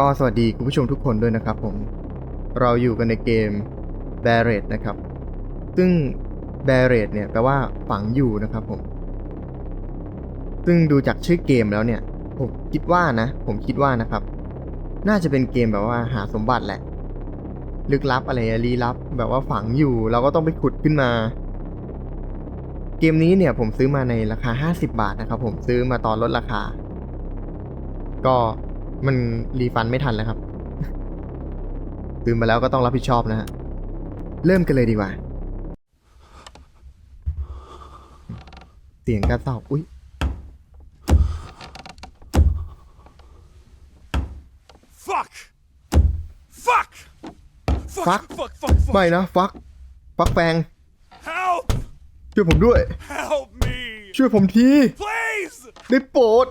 ก็สวัสดีคุณผู้ชมทุกคนด้วยนะครับผม เราอยู่กันในเกม b a r r e t นะครับ ซึ่ง b a r r e t เนี่ยแปลว่าฝังอยู่นะครับผม ซึ่งดูจากชื่อเกมแล้วเนี่ย ผมคิดว่านะ ผมคิดว่านะครับ น่าจะเป็นเกมแบบว่าหาสมบัติแหละ ลึกลับอะไรลี้ลับ แบบว่าฝังอยู่ เราก็ต้องไปขุดขึ้นมา เกมนี้เนี่ยผมซื้อมาในราคา 50 บาทนะครับผมซื้อมาตอนลดราคา ก็ มันรีฟันไม่ทันแล้วครับซื้อมาแล้วก็ต้องรับผิดชอบนะฮะ เริ่มกันเลยดีกว่า เสียงกระสอบอุ้ย Fuck! Fuck! Fuck! Fuck? Fuck! Fuck! Fuck! ไม่นะฟักฟักแฟง Help! ช่วยผมด้วย Help me! ช่วยผมที Please! ได้โปรด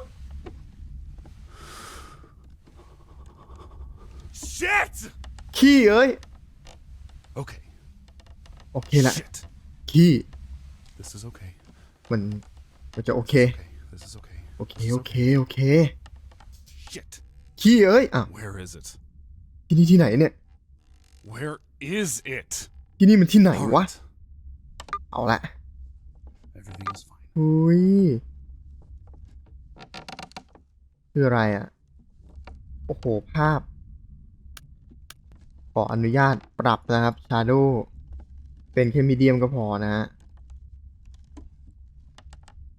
Shit! ขี้เอ้ย Okay. โอเคละ Shit. ขี้ This is okay. มันมันจะโอเค Okay. This is okay. โอเค This is โอเค โอเค Shit. ขี้เอ้ยอะ Where is it? ที่นี่ที่ไหนเนี่ย Where is it? ที่นี่มันที่ไหนวะ Alright. เอาละ Everything is fine. อุ้ย คืออะไรอะ โอ้โห ภาพ ขออนุญาตปรับนะครับ Shadow เป็นแค่มีเดียมก็พอนะฮะ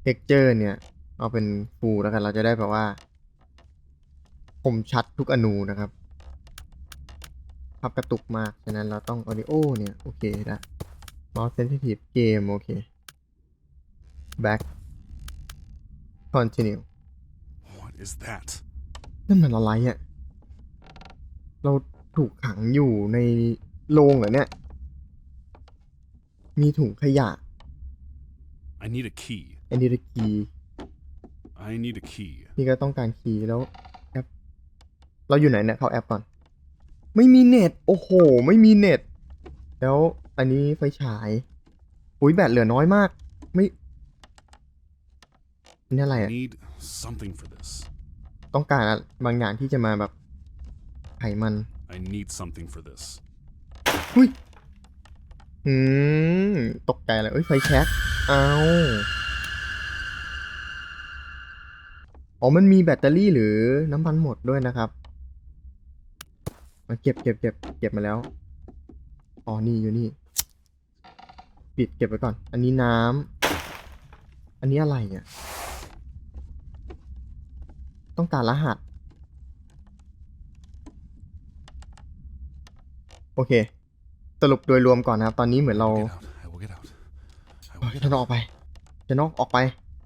Texture เนี่ย เอาเป็นฟูแล้วกันเราจะได้แบบว่า คมชัดทุกอนูนะครับภาพกระตุกมาก ฉะนั้นเราต้อง Audio เนี่ย โอเคนะ Mouse Sensitive Game โอเค back continue What is that? นั่นมันอะไรอะ่ะเรา ถูกขังอยู่ในโรงเหรอเนี่ย มีถุงขยะ I need a key. อันนี้ตะคี I need a key. นี่ก็ต้องการคีย์แล้วแอปเราอยู่ไหนเนี่ยเข้าแอปก่อน ไม่มีเน็ต โอ้โห ไม่มีเน็ต แล้วอันนี้ไฟฉายอุ้ยแบตเหลือน้อยมาก ไม่อันนี่อะไร I อะ need something for this. ต้องการอะบางอย่างที่จะมาแบบไขมัน I need something for this. อุ้ย อืม ตกใจเลยเอ้ยไฟแช็กเอาอ๋อ มันมีแบตเตอรี่หรือน้ำมันหมดด้วยนะครับมาเก็บเก็บเก็บเก็บมาแล้ว อ๋อ นี่อยู่นี่ ปิดเก็บไว้ก่อน อันนี้น้ำ อันนี้อะไรเนี่ย ต้องการรหัส โอเค สรุปโดยรวมก่อนนะครับ ตอนนี้เหมือนเรา Get out. I will get out. I will เอ้ย get ฉัน out. ออกไปจะนอกออกไป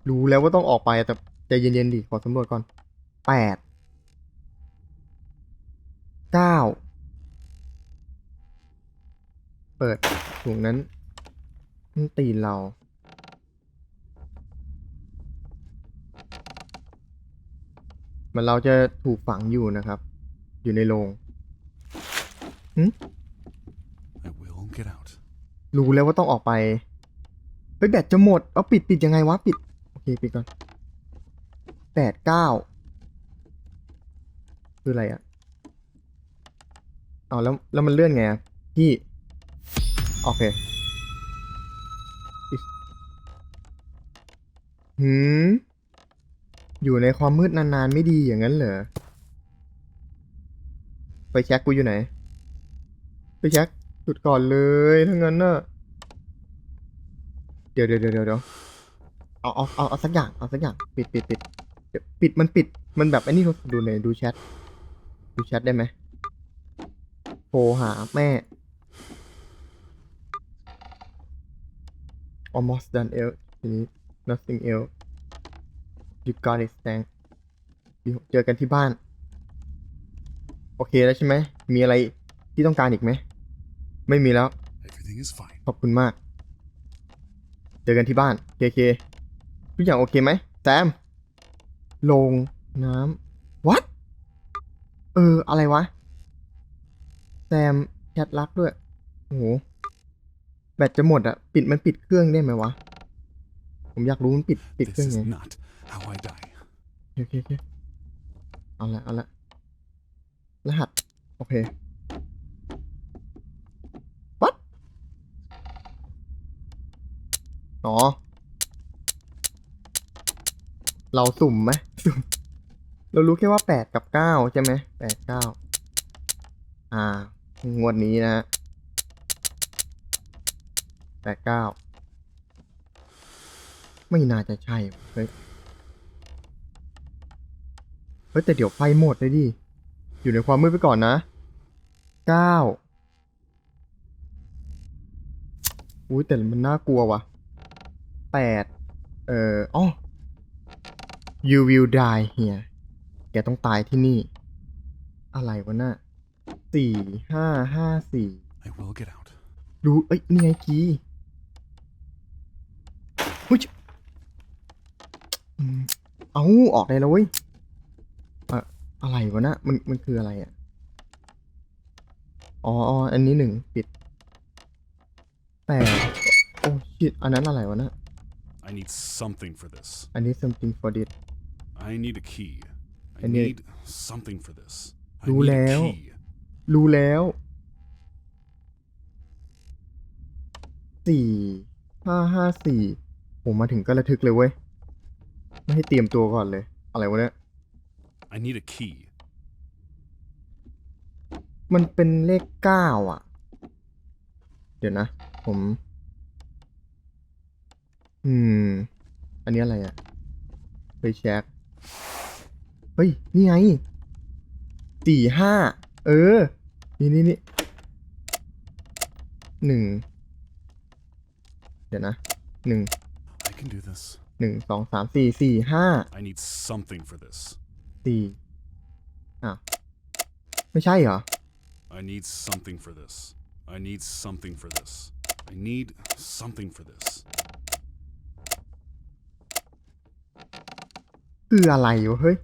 รู้แล้วว่าต้องออกไปแต่ใจเย็นๆดิขอสำรวจก่อนแปดเก้าเปิดถุงนั้นมันตีนเราเหมือนเราจะถูกฝังอยู่นะครับ อยู่ในโรง I will get out. รู้แล้วว่าต้องออกไป เฮ้ยแบตจะหมด เอาปิดปิดยังไงวะ ปิด โอเค ปิดก่อนแปดเก้าคืออะไรอะเอาแล้วแล้วมันเลื่อนไงอะพี่ โอเคอิ๊ะหืมอยู่ในความมืดนานๆ ไม่ดีอย่างนั้นเหรอไปแช็กกูอยู่ไหน ไปแช็กจุดก่อนเลยทั้างนั้นน่ะเดี๋ยวเดี๋ยวเดี๋ยวเดี๋ยวเอาเอาเอาเอาสักอย่างเอาสักอย่างปิดปิดปิดเดี๋ยวปิดมันปิดมันแบบไอ้นี่ดูในยดูแชทดูแชทได้ไหมโทรหาแม่ almost done else ทีนี้ nothing else you got it thank เจอกันที่บ้าน โอเคแล้วใช่ไหม มีอะไรที่ต้องการอีกไหม ไม่มีแล้ว Everything is fine. ขอบคุณมาก เจอกันที่บ้านเคเคทุกอย่างโอเคไหมแซมลงน้ำ what เออ อะไรวะแซมแชทลักด้วย โอ้โห แบตจะหมดอะปิดมันปิดเครื่องได้ไหมวะ ผมอยากรู้มันปิดปิดเค This รื่อง is ไง not how I die. โอเคโอเคเอาละเอาละรหัส โอเค อ๋อ เราสุ่มไหมสุ่ม เรารู้แค่ว่าแปดกับเก้าใช่ไหมแปดเก้าอ่างวดนี้นะฮะแปดเก้าไม่น่าจะใช่เฮ้ยเฮ้ยแต่เดี๋ยวไฟหมดเลยดิ อยู่ในความมืดไปก่อนนะเก้าอุ้ยแต่มันน่ากลัวว่ะ แปดเอ่ออ๋อ you will die here แกต้องตายที่นี่ อะไรวะน่ะสี่ห้าห้าสี่ I will get out. ดู เอ้ย นี่ไงคีย์หุ้ยอืมเอาออกได้แล้วเว้ยอะอะไรวะนะ มัน มันคืออะไรอะ อ๋ออ๋ออันนี้หนึ่งปิดแปดโอ้ชิดอันนั้นอะไรวะนะ I need something for this. อันนี้ something for this I need a key. I I need- need something for this. I รู้ need แล้ว a key. รู้แล้วสี่ห้าห้าสี่ผมมาถึงก็ระทึกเลยเว้ย ไม่ให้เตรียมตัวก่อนเลย อะไรวะเนี่ย I need a key. มันเป็นเลขเก้าอะ เดี๋ยวนะ ผม อืม อันนี้อะไรอะไปเช็คเฮ้ย นี่ไงสี่ห้า เออ นี่นี่นี่หนึ่ง เดี๋ยวนะ หนึ่ง I can do this. หนึ่งสองสามสี่สี่ห้า I need something for this. สี่อะไม่ใช่เหรอ I need something for this. I need something for this. I need something for this. คืออะไรวะเฮ้ย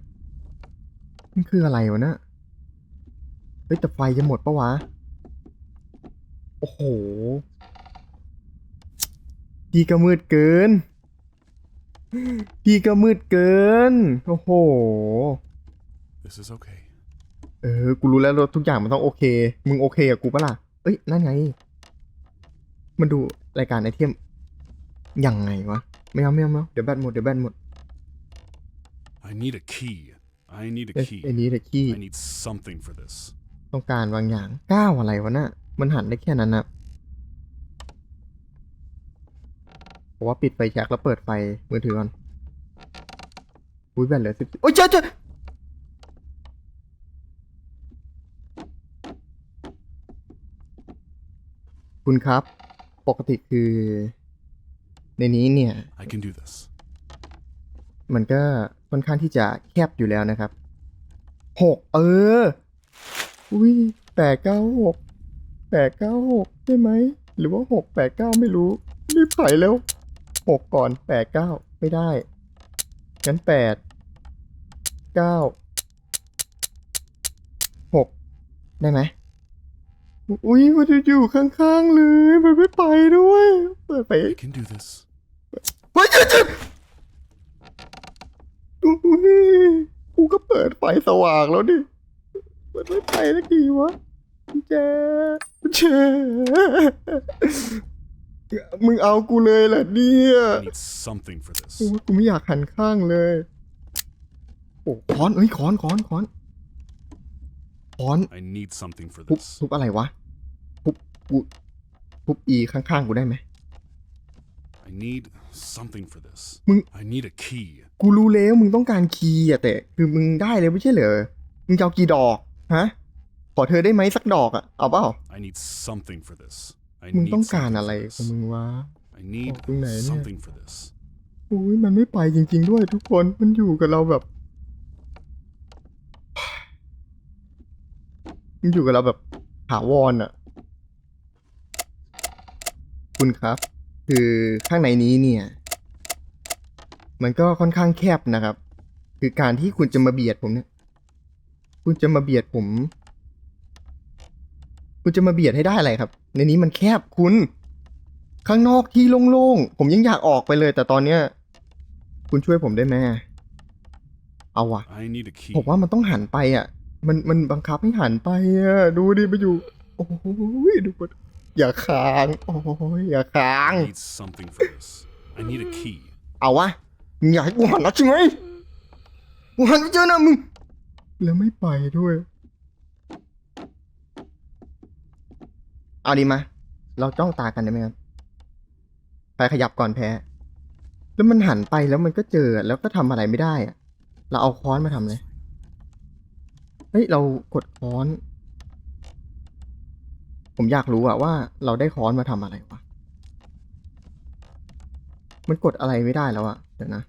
มันคืออะไรวะเนะเฮ้ยแต่ไฟจะหมดปะวะ โอ้โหพี่ก็มืดเกินพี่ก็มืดเกิน โอ้โห This is okay. เออ กูรู้แล้วว่าทุกอย่างมันต้องโอเค มึงโอเคกับกูปะล่ะ เอ้ย นั่นไง มันดูรายการไอเทมยังไงวะ ไม่เอาไม่เอาไม่เอาเดี๋ยวแบตหมด เดี๋ยวแบตหมด I need a key. I need a เอ้ย key. ไอ้นี้แต่ขี้ I need something for this. ต้องการบางอย่างก้าวอะไรวะน่ะ มันหันได้แค่นั้นนะเพราะว่าปิดไฟแช็กแล้วเปิดไฟมือถือก่อน อุ้ยแบตเหลือสิบโอ้ยเจ้าเจ้าคุณครับ ปกติคือ ในนี้เนี่ย I can do this. มันก็ค่อนข้างที่จะแคบอยู่แล้วนะครับหกเออ อุ้ยแปดเก้าหกแปดเก้าหกใช่ไหม หรือว่าหกแปดเก้าไม่รู้ รีบไขแล้วหกก่อนแปดเก้าไม่ได้ งั้นแปดเก้าหกได้ไหมอุ้ยมันจะอยู่ข้างๆเลย มันไม่ไปด้วย เปิดไป I can do this. เฮ้ยเจ๊เจ๊อุ้ย กูก็เปิดไฟสว่างแล้วดิมันไม่ไปสักทีวะเจ๊เจ๊มึงเอากูเลยเหรอเนี่ย I need something for โอ้ this. ยกูไม่อยากหันข้างเลย โอ้ค้อนเอ้ยค้อนค้อนค้อนค้อน I need something for ทุบ this. ทุบอะไรวะทุบกูทุบอีข้างๆกูได้ไหม I need something for this. มึง I need a key. กูรู้แล้วมึงต้องการคีย์อะแต่คือมึงได้เลยไม่ใช่เหรอ มึงจะเอากี่ดอกฮะ ขอเธอได้ไหมสักดอกอะเอาเปล่า I need something for this. I มึง need ต้องการ something อะไร for ของ this. มึงวะ I need ตรงไหนเนี่ย something for this. อุ้ยมันไม่ไปจริง ๆ ด้วยทุกคนมันอยู่กับเราแบบมันอยู่กับเราแบบถาวรอะคุณครับ คือข้างในนี้เนี่ย มันก็ค่อนข้างแคบนะครับ คือการที่คุณจะมาเบียดผมเนี่ย คุณจะมาเบียดผม คุณจะมาเบียดให้ได้อะไรครับ ในนี้มันแคบคุณ ข้างนอกที่โล่งๆ ผมยังอยากออกไปเลย แต่ตอนเนี้ย คุณช่วยผมได้ไหมเอาวะ I need a key. ผมว่ามันต้องหันไปอะ มันมันบังคับให้หันไปอะ ดูดิมาอยู่ โอ้ยดูมันอย่าค้าง โอ้ยอย่าค้าง I need something for this. I need a key. เอาวะ มึงอยากให้กูหันแล้วใช่ไหมกูหันไปเจอหน้ามึง แล้วไม่ไปด้วย เอาดีมา เราจ้องตากันได้ไหมครับไปขยับก่อนแพ้ แล้วมันหันไปแล้วมันก็เจอแล้วก็ทำอะไรไม่ได้อะเราเอาค้อนมาทำเลย เฮ้ย เรากดค้อน ผมอยากรู้อะว่าเราได้ค้อนมาทำอะไรวะ มันกดอะไรไม่ได้แล้วอะเดี๋ยวนะ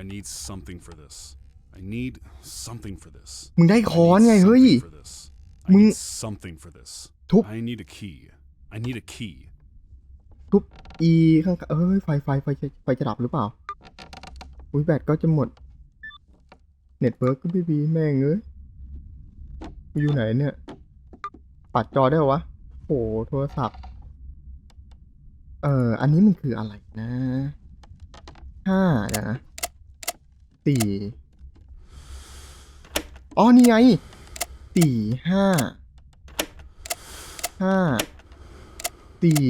I need something for this. I need something for this. มึงได้ I ค้อน need ไงเฮ้ย something for this. I มึง need something for this. ทุบ I need a key. I need a key. ทุบอีข้างๆเอ้ยไฟไฟไฟจะไฟจะดับหรือเปล่า อุ้ยแบตก็จะหมด เน็ตเวิร์กก็ไม่มีแม่งเอ้ยกูอยู่ไหนเนี่ย ปัดจอได้เหรอวะโอ้โทรศัพท์ เอ่ออันนี้มันคืออะไรนะ ห้าเดี๋ยวนะสี่อ๋อ นี่ไงสี่ห้าห้าสี่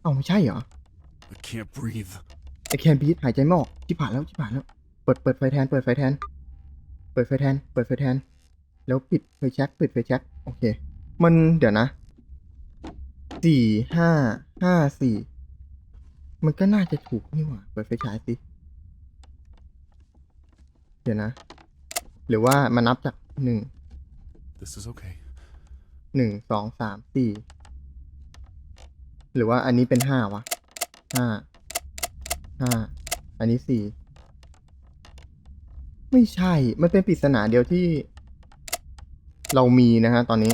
เอ้าไม่ใช่เหรอ I can't breathe. ไอแคนบีทหายใจไม่ออกชิบหายแล้วชิบหายแล้ว เปิดเปิดไฟแทน เปิดไฟแทน เปิดไฟแทน เปิดไฟแทน แล้วปิดไฟแช็กปิดไฟแช็กโอเค มันเดี๋ยวนะสี่ห้าห้าสี่ มันก็น่าจะถูกนี่หว่าเปิดไฟฉายสิ เดี๋ยวนะ หรือว่ามันนับจากหนึ่ง This is okay. หนึ่งสองสามสี่หรือว่าอันนี้เป็นห้าวะห้าห้าอันนี้สี่ไม่ใช่ มันเป็นปริศนาเดียวที่ เรามีนะฮะตอนนี้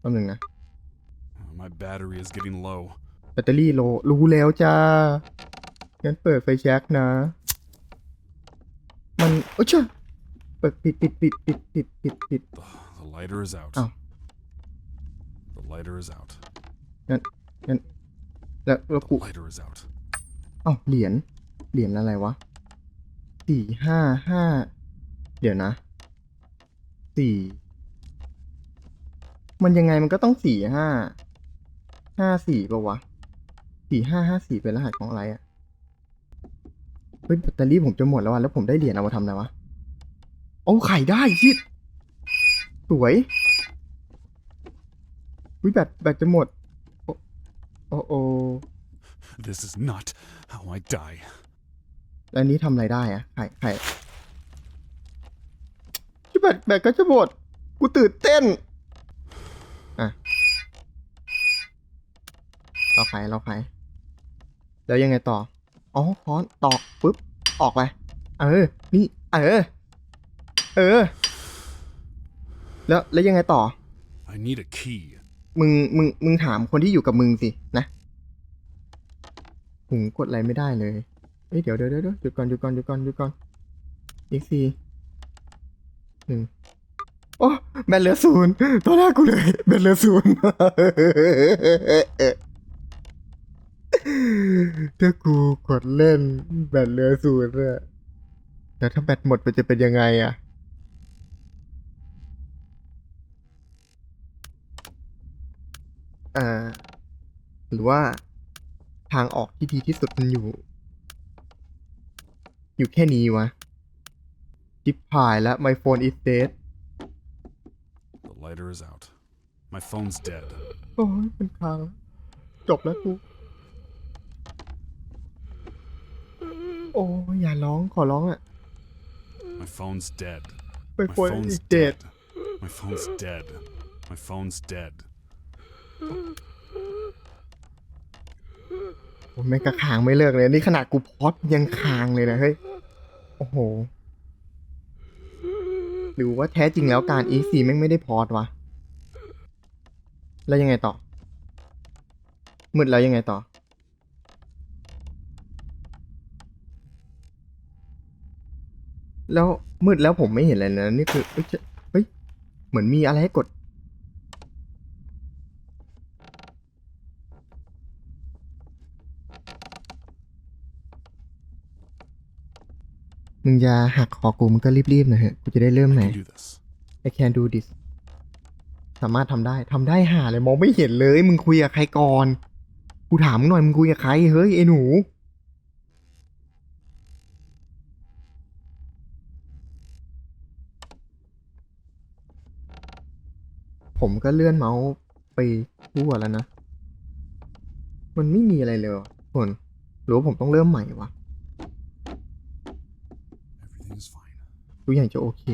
แป๊บหนึ่งนะ Uh, My battery is getting low. แบตเตอรี่โลรู้แล้วจ้า งั้นเปิดไฟแช็กนะ มันโอ้ยเช่าเปิดปิดปิดปิดปิดปิดปิดปิด The, the lighter is out. Oh. The lighter is out. งั้นงั้นแล้วแล้ว The กู lighter is out. เอ้าเหรียญเหรียญอะไรวะสี่ห้าห้าเดี๋ยวนะสี่มันยังไงมันก็ต้องสี่ห้า ห้าสี่ปะวะสี่ห้าห้าสี่เป็นรหัสของอะไรอะเฮ้ยแบตเตอรี่ผมจะหมดแล้วอะแล้วผมได้เหรียญเอามาทำอะไรวะโอ้ไข่ได้ชิดสวยวิแบตแบตจะหมด โอ้โอ้โอ This is not how I die. แล้วอันนี้ทำอะไรได้อะไข่ไข่ที่แบตแบตก็จะหมด กูตื่นเต้น อะ เราไขเราไขแล้วยังไงต่อ อ๋อค้อนตอกปุ๊บ ออกไป เออ นี่ เออ เออ แล้ว แล้วยังไงต่อ I need a key. มึง มึง มึงถามคนที่อยู่กับมึงสิ นะหุงกดอะไรไม่ได้เลย เอ้ย เดี๋ยวเดี๋ยวเดี๋ยวหยุดก่อนหยุดก่อนหยุดก่อนหยุดก่อนอีกสี่หนึ่งโอ้แบตเหลือศูนย์ตัวแรกกูเลยแบตเหลือศูนย์ ถ้ากูกดเล่นแบตเหลือศูนย์อะแล้วถ้าแบตหมดมันจะเป็นยังไงอะอ่า หรือว่าทางออกที่ดีที่สุดมันอยู่ อยู่แค่นี้วะจิบหายแล้ว my phone is dead The lighter is out. My phone's dead. โอ้ยเป็นทาง จบแล้วกู โอ้ยอย่าร้องขอร้องอะ My phone's dead. my My phone phone's is dead dead. My phone's dead. My phone's dead. โอ้ยแม่งก็ค้างไม่เลิกเลย นี่ขนาดกูพอดยังค้างเลยนะเฮ้ย โอ้โห หรือว่าแท้จริงแล้วการ EC แม่งไม่ได้พอดวะ แล้วยังไงต่อมืดแล้วยังไงต่อ แล้วมืดแล้วผมไม่เห็นอะไรเลยนะนี่คือเอ้ยจะเฮ้ยเหมือนมีอะไรให้กด มึงจะหักคอกูมึงก็รีบๆหนะฮะกูจะได้เริ่ม I ไหน can do this. I can do this สามารถทำได้ทำได้หาเลยมองไม่เห็นเลย มึงคุยกับใครก่อน กูถามมึงหน่อยมึงคุยกับใคร เฮ้ยไอ้หนู ผมก็เลื่อนเมาส์ไปทั่วแล้วนะ มันไม่มีอะไรเลยว่ะทุกคนหรือว่าผมต้องเริ่มใหม่วะ Everything's fine. ทุกอย่างจะโอเค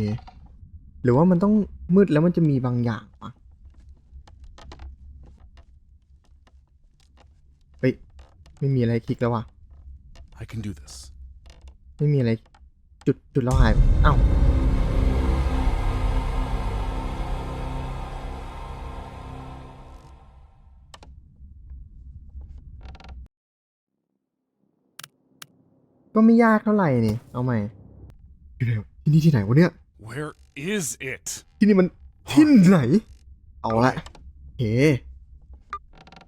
หรือว่ามันต้องมืดแล้วมันจะมีบางอย่างวะเฮ้ยไม่มีอะไรคลิกแล้ววะ I can do this. ไม่มีอะไรจุดจุดเราหายอ้าว ก็ไม่ยากเท่าไหร่นี่ เอาใหม่อยู่ไหนวะที่นี่ที่ไหนวะเนี่ย Where is it? ที่นี่มันที่ไหน เอาละโอเค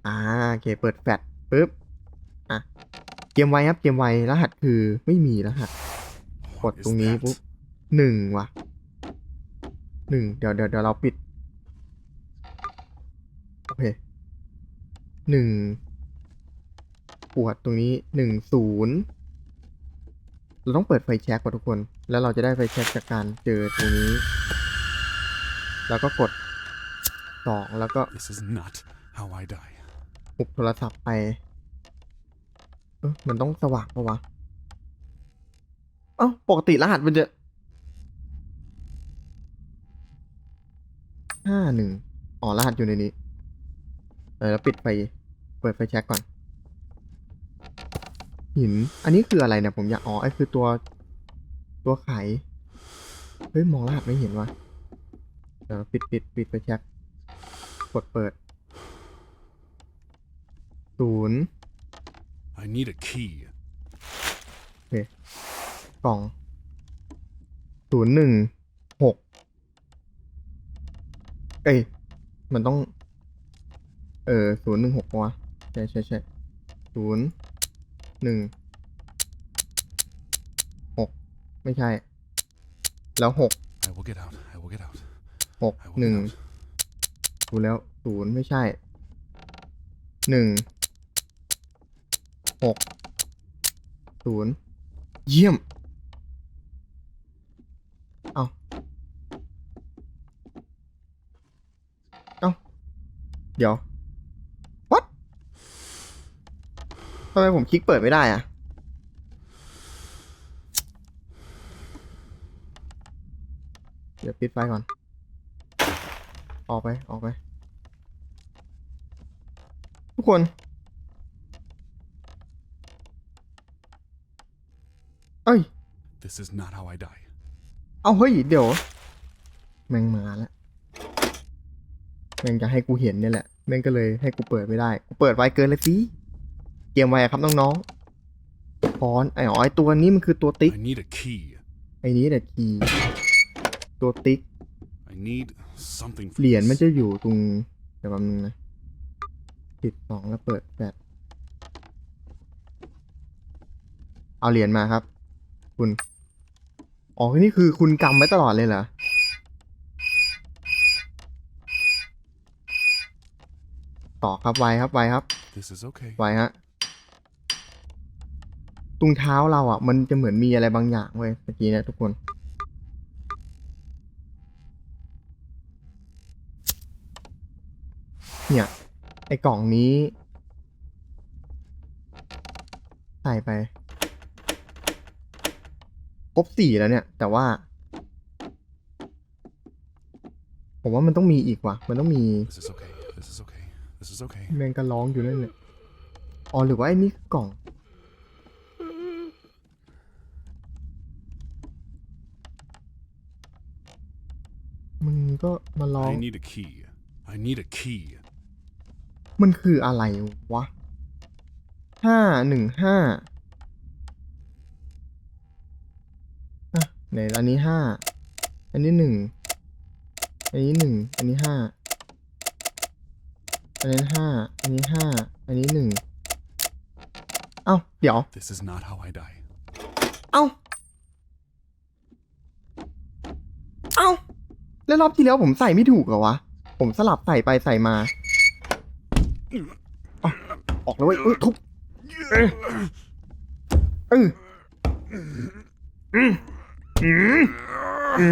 อ่าโอเค เปิดแฟลชปุ๊บ อะ เกมไวครับเกมไวรหัสคือไม่มีรหัส กด What ตร is งนี้ that? ปุ๊บหนึ่งว่ะหนึ่งเดี๋ยวเดี๋ยวเดี๋ยวเราปิด โอเคหนึ่งปวดตรงนี้หนึ่งศูนย์ เราต้องเปิดไฟแช็กก่อนทุกคน แล้วเราจะได้ไฟแช็กจากการเจอตรงนี้ แล้วก็กดสองแล้วก็ This is not how I die. หุบโทรศัพท์ไป เออมันต้องสว่างปะวะ เอ้า ปกติรหัสมันจะห้าหนึ่งอ๋อรหัสอยู่ในนี้ เออแล้วปิดไฟ เปิดไฟแช็กก่อน หิน อันนี้คืออะไรเนี่ยผมอยากอ๋อไอคือตัว ตัวไขเฮ้ยมองรหัสไม่เห็นวะเดี๋ยวปิดปิดปิดไฟแช็กกดเปิดศูนย์ I need a key. กล่องศูนย์หนึ่งหกเอ้ยมันต้อง เออศูนย์หนึ่งหกวะใช่ใช่ใช่ศูนย์ หนึ่งหกไม่ใช่ แล้วหก I will get out. I will get out. หก I ห will นึ่ง get out. ดูแล้วศูนย์ไม่ใช่หนึ่งหกศูนย์เยี่ยม เอาเอาเดี๋ยว what ทำไมผมคลิกเปิดไม่ได้อะเดี๋ยวปิดไฟก่อน ออกไป ออกไป ทุกคน เอ้ย This is not how I die. เอาเฮ้ย เดี๋ยว แม่งมาแล้ว แม่งจะให้กูเห็นเนี่ยแหละ แม่งก็เลยให้กูเปิดไม่ได้ กูเปิดไวเกินเลยสิเกมไวอะครับน้องๆฟอนต์ไอ้อ๋อไอ้ตัวนี้มันคือตัวติ๊ก I need a key. ไอ้นี้แหละคีย์ตัวติ๊ก I need something for เหรียญ this. มันจะอยู่ตรงเดี๋ยวแป๊บนึงนะปิดสองแล้วเปิดแปดเอาเหรียญมาครับ คุณ อ๋อ นี่คือคุณกำไว้ตลอดเลยเหรอ ต่อครับไวครับไวครับ This is okay. ไวฮะ ตรงเท้าเราอะ มันจะเหมือนมีอะไรบางอย่างเว้ยเมื่อกี้เนี่ยทุกคน เนี่ย ไอ้กล่องนี้ ใส่ไป ครบสี่แล้วเนี่ย แต่ว่า ผมว่ามันต้องมีอีกว่ะ มันต้องมี This is okay. This is okay. This is okay. แมงกะร้องอยู่นั่นแหละอ๋อหรือว่าไอ้นี่คือกล่อง ก็มาร้อง I need a key. I need a key. มันคืออะไรวะห้าหนึ่งห้าอะไหนอันนี้ห้าอันนี้หนึ่งอันนี้หนึ่งอันนี้ห้าอันนี้ห้าอันนี้ห้าอันนี้หนึ่งเอ้าเดี๋ยว This is not how I die. เอ้าเอ้า แล้วรอบที่แล้วผมใส่ไม่ถูกเหรอวะ ผมสลับใส่ไปใส่มาอาออกแล้วเว้ยเออทุบเออเอออืมอืมอื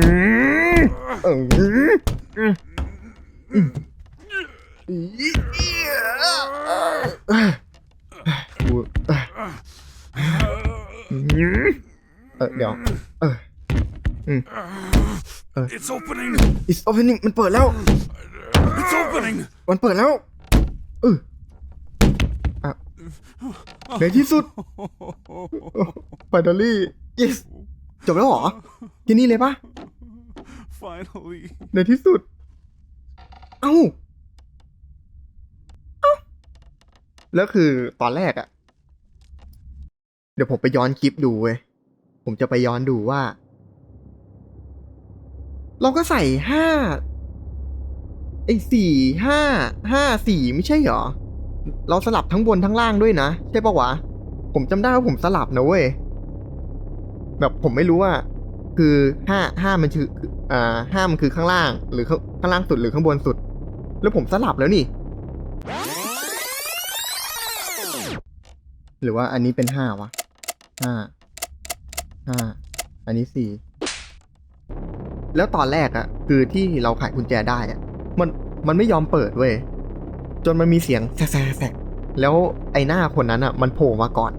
มเอออืมอืมอีเออกูเอออืม เออเดี๋ยวเออ It's opening! it's opening มันเปิดแล้ว It's opening! มันเปิดแล้วเอออะในที่สุด finally yes จบแล้วเหรอที่นี่เลยปะ Finally. ในที่สุดเอ้าเอ้าแล้วคือตอนแรกอะเดี๋ยวผมไปย้อนคลิปดูเว้ย ผมจะไปย้อนดูว่า เราก็ใส่ห้าไอ้สี่ห้าห้าสี่ไม่ใช่เหรอ เราสลับทั้งบนทั้งล่างด้วยนะ ใช่ปะวะ ผมจำได้ว่าผมสลับนะเว้ย แบบผมไม่รู้ว่า คือห้าห้ามันคืออ่าห้ามันคือข้างล่าง หรือข้างข้างล่างสุดหรือข้างบนสุด แล้วผมสลับแล้วนี่ หรือว่าอันนี้เป็นห้าวะห้าห้าอันนี้สี่ แล้วตอนแรกอะคือที่เราไขกุญแจได้อะมันมันไม่ยอมเปิดเว้ยจนมันมีเสียงแซะแซะแล้วไอ้หน้าคนนั้นอะมันโผล่มาก่อน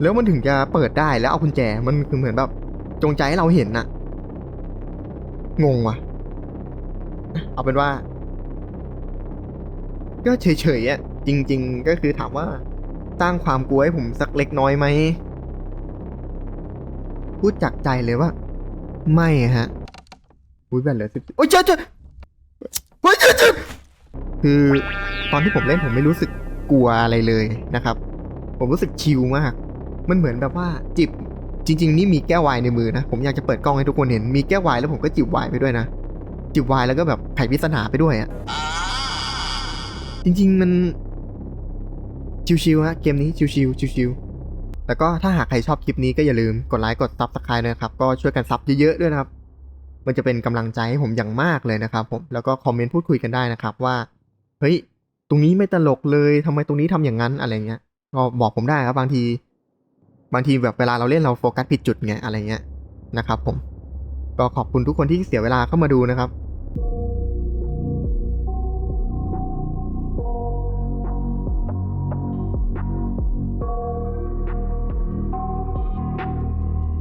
แล้วมันถึงจะเปิดได้แล้วเอากุญแจมันคือเหมือนแบบ จงใจให้เราเห็นน่ะ งงว่ะ เอาเป็นว่า ก็เฉยๆอะจริง ๆ ก็คือถามว่าสร้างความกลัวให้ผมสักเล็กน้อยไหมพูดจากใจเลยว่า ไม่ฮะ อุ้ยแบตเหลือสิบโอ้ยเจ้าเจ้าโอ้ยเจ้าเจ้าคือตอนที่ผมเล่นผมไม่รู้สึกกลัวอะไรเลยนะครับ ผมรู้สึกชิลมาก มันเหมือนแบบว่าจิบจริง ๆ นี่มีแก้วไวน์ในมือนะ ผมอยากจะเปิดกล้องให้ทุกคนเห็น มีแก้วไวน์แล้วผมก็จิบไวน์ไปด้วยนะ จิบไวน์แล้วก็แบบไขปริศนาไปด้วยอะ่ะ จริง ๆ มัน ชิวๆฮะ เกมนี้ชิวๆชิวๆ แล้วก็ถ้าหากใครชอบคลิปนี้ก็อย่าลืมกดไลค์กดซับสไครต์นะครับ ก็ช่วยกันซับเยอะๆด้วยนะครับ มันจะเป็นกำลังใจให้ผมอย่างมากเลยนะครับผมแล้วก็คอมเมนต์พูดคุยกันได้นะครับว่าเฮ้ยตรงนี้ไม่ตลกเลยทำไมตรงนี้ทำอย่างนั้นอะไรเงี้ยก็บอกผมได้ครับบางที บางทีแบบเวลาเราเล่นเราโฟกัสผิดจุดไงอะไรเงี้ยนะครับ ผม ก็ขอบคุณทุกคนที่เสียเวลาเข้ามาดูนะครับ